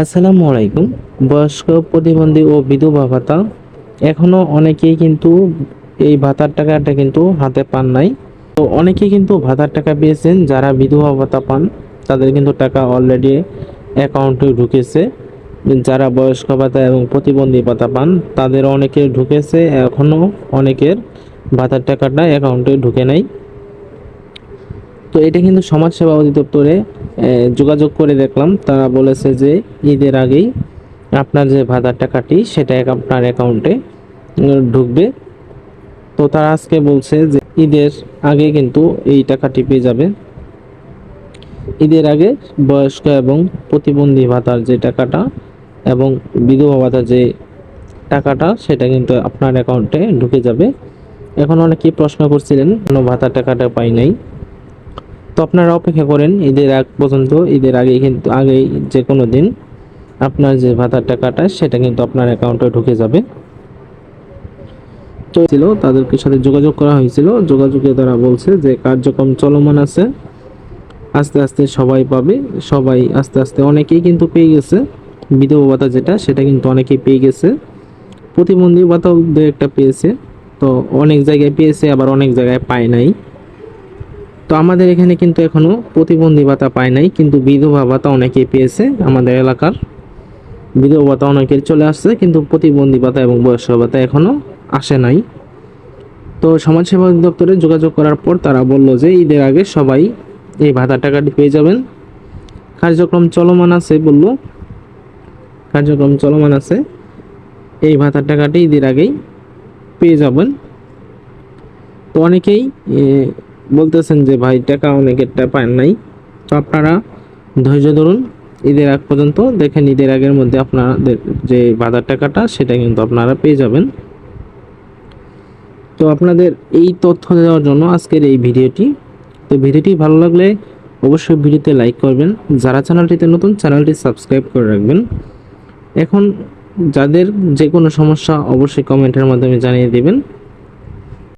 আসসালামু আলাইকুম। বয়স্ক, প্রতিবন্ধী ও বিধবা ভাতা। এখনও অনেকেই কিন্তু এই ভাতার টাকাটা কিন্তু হাতে পান নাই। তো অনেকেই কিন্তু ভাতার টাকা পেয়েছেন, যারা বিধবা ভাতা পান, তাদের কিন্তু টাকা অলরেডি অ্যাকাউন্টে ঢুকেছে। যারা বয়স্ক ভাতা এবং প্রতিবন্ধী ভাতা পান, তাদের অনেকের ঢুকেছে এখনও অনেকের ভাতার টাকাটা অ্যাকাউন্টে ঢুকে নাই। তো এটা কিন্তু সমাজসেবা অধিদপ্তরে যোগাযোগ করে দেখলাম। তারা বলেছে যে ঈদের আগেই আপনার যে ভাতার টাকাটি সেটা আপনার অ্যাকাউন্টে ঢুকবে। তো তারা আজকে বলছে যে ঈদের আগে কিন্তু এই টাকাটি পেয়ে যাবে ঈদের আগে বয়স্ক এবং প্রতিবন্ধী ভাতার যে টাকাটা এবং বিধবা ভাতার যে টাকাটা, সেটা কিন্তু আপনার অ্যাকাউন্টে ঢুকে যাবে। এখন অনেকেই প্রশ্ন করছিলেন, কোনো ভাতার টাকাটা পাই নাই। তো আপনারা অপেক্ষা করেন, ঈদের আগ পর্যন্ত, ঈদের আগে কিন্তু আগেই যে কোনো দিন আপনার যে ভাতার টাকাটা, সেটা কিন্তু আপনার অ্যাকাউন্টে ঢুকে যাবে। তো ছিল, তাদেরকে সাথে যোগাযোগ করা হয়েছিল। যোগাযোগে তারা বলছে যে, কার্যক্রম চলমান আছে। আস্তে আস্তে সবাই পাবে। সবাই আস্তে আস্তে অনেকেই কিন্তু পেয়ে গেছে। বিধবা ভাতা যেটা, সেটা কিন্তু অনেকেই পেয়ে গেছে। প্রতিবন্ধী ভাতাও দু একটা পেয়েছে। তো অনেক জায়গায় পেয়েছে, আবার অনেক জায়গায় পায় নাই। তো আমাদের এখানে কিন্তু এখনও প্রতিবন্ধী ভাতা পায় নাই, কিন্তু বিধবা ভাতা অনেকেই পেয়েছে আমাদের এলাকার। বিধবা ভাতা অনেকের চলে আসছে, কিন্তু প্রতিবন্ধী ভাতা এবং বয়স্ক ভাতা এখনও আসে নাই। তো সমাজসেবা অধিদপ্তরে যোগাযোগ করার পর তারা বলল যে ঈদের আগে সবাই এই ভাতার টাকাটি পেয়ে যাবেন। কার্যক্রম চলমান আছে বলল। কার্যক্রম চলমান আছে। এই ভাতার টাকাটি ঈদের আগেই পেয়ে যাবেন। তো অনেকেই বলতেছেন যে, ভাই, টাকা অনেকেরটা পান নাই। তো আপনারা ধৈর্য ধরুন, ঈদের আগ পর্যন্ত দেখেন, ঈদের আগের মধ্যে আপনাদের যে বাজার টাকাটা, সেটা কিন্তু আপনারা পেয়ে যাবেন। তো আপনাদের এই তথ্য দেওয়ার জন্য আজকের এই ভিডিওটি। তো ভিডিওটি ভালো লাগলে অবশ্যই ভিডিওতে লাইক করবেন। যারা চ্যানেলটিতে নতুন, চ্যানেলটি সাবস্ক্রাইব করে রাখবেন। এখন যাদের যে কোনো সমস্যা, অবশ্যই কমেন্টের মাধ্যমে জানিয়ে দিবেন।